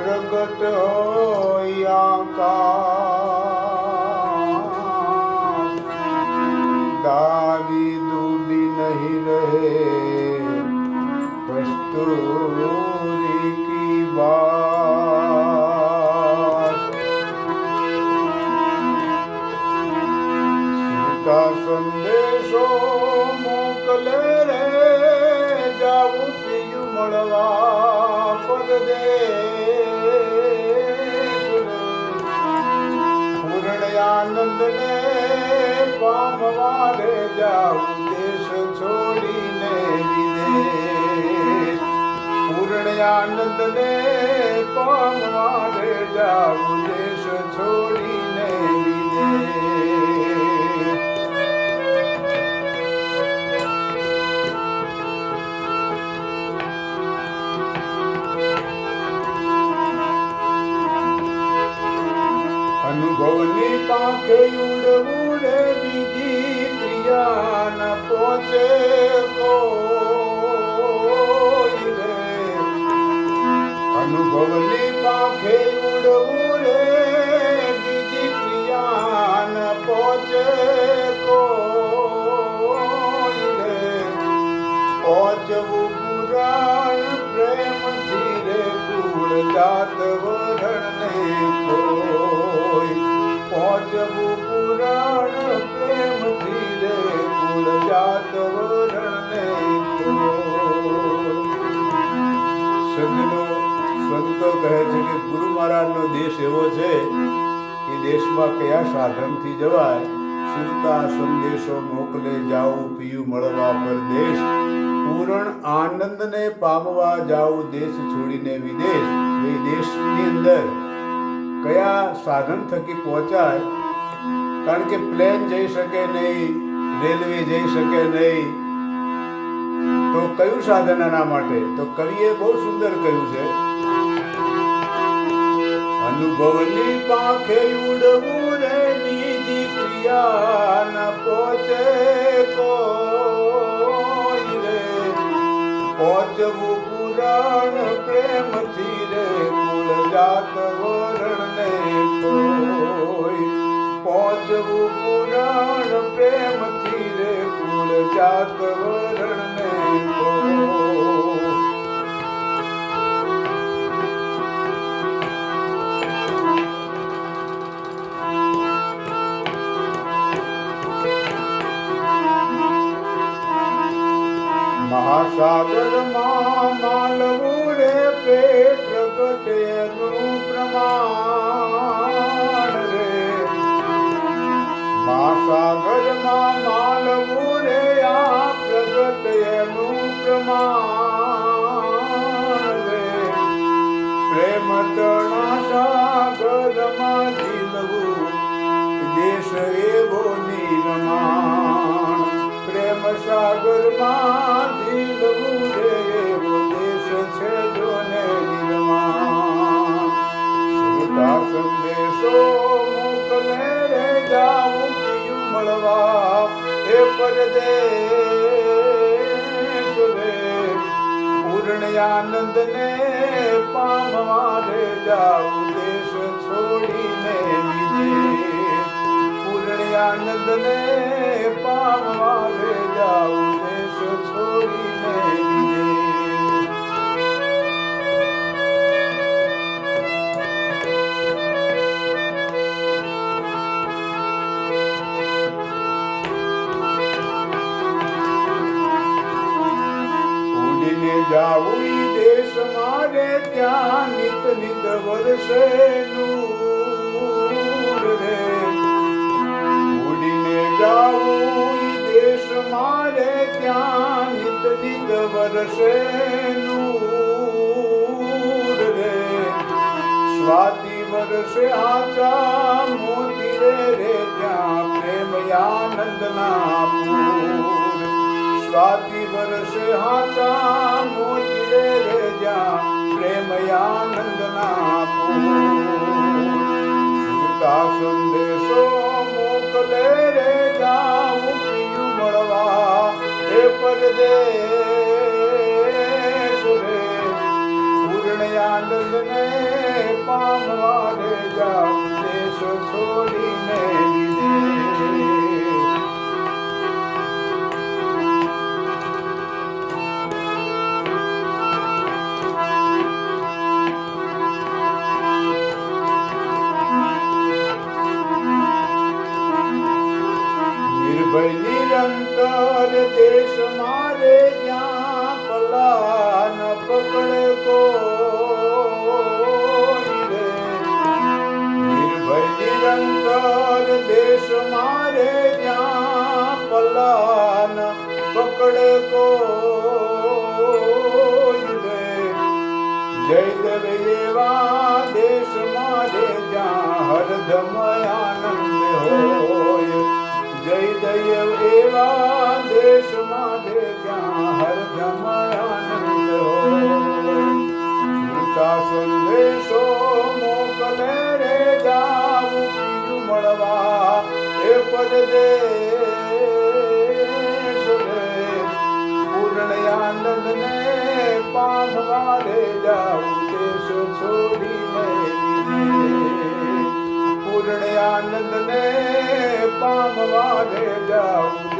प्रगट होया का મળવા ને પામવા રે જાઉં દેશ છોડીને વિદેશ પૂર્ણ આનંદને પામવા રે જાવું દેશ છોડીને ઉડવું રે બીજી ક્રિયા ન પહોંચે રે? અનુભવની પાંખે ઉડવું રે બીજી ક્રિયા ન કુળ જાત ગુરુ દેશ એવો છે એ દેશમાં કયા સાધનથી જવાય? સુરતા સંદેશો મોકલે, જાઉં પીયું મળવા પરદેશ પૂરણ આનંદને પામવા જાઉં, દેશ છોડીને વિદેશ. વિદેશની અંદર કયા સાધન થકી પહોંચાય? કારણ કે પ્લેન જઈ શકે નહીં, રેલવે જઈ શકે નહીં. તો કયું સાધન એના માટે? તો કવિએ બહુ સુંદર કહ્યું છે અનુભવની પાંખે ઉડવું રે બીજી ક્રિયા ન પહોંચે કોઈ રે. પહોંચવું પુરાણ પ્રેમથી રે કુળ જાત વરણને કોઈ પહોંચવું પુરાણ પ્રેમથી રે કુળ જાત મહાસાગરમાં માલવું રે પેટ પ્રગટેનું પ્રમાણ રે. મહાસાગરમાં માલવું રે આ પ્રગટેનું પ્રમાણ પરદેશ રે પૂર્ણ આનંદને પામવા રે જાઉં, દેશ છોડીને વિજે પૂર્ણ આનંદને પામવા રે જાઉં જાવું દેશ મારે ત્યાં નિત નિત વરસે ઉડીને જાવું દેશ મારે ત્યાં નિત નિત વરસે સ્વાતિ વરસે આચા મોતી રે ત્યાં પ્રેમ આનંદ ના પૂર સ્વાતિ વર્ષે હાચા મોતી રે રે જા પ્રેમયાનંદ ના સુરતા સંદેશો મોકલે રે જાઉં પિયું મળવા એ પરદેશ રે પૂર્ણયાનંદ ને પામવા રે મળવા એ પરદેશ રે પૂર્ણ આનંદ ને પામવા રે જાઉં દેશ છોડીને પૂર્ણ આનંદ પામવા રે જાઉં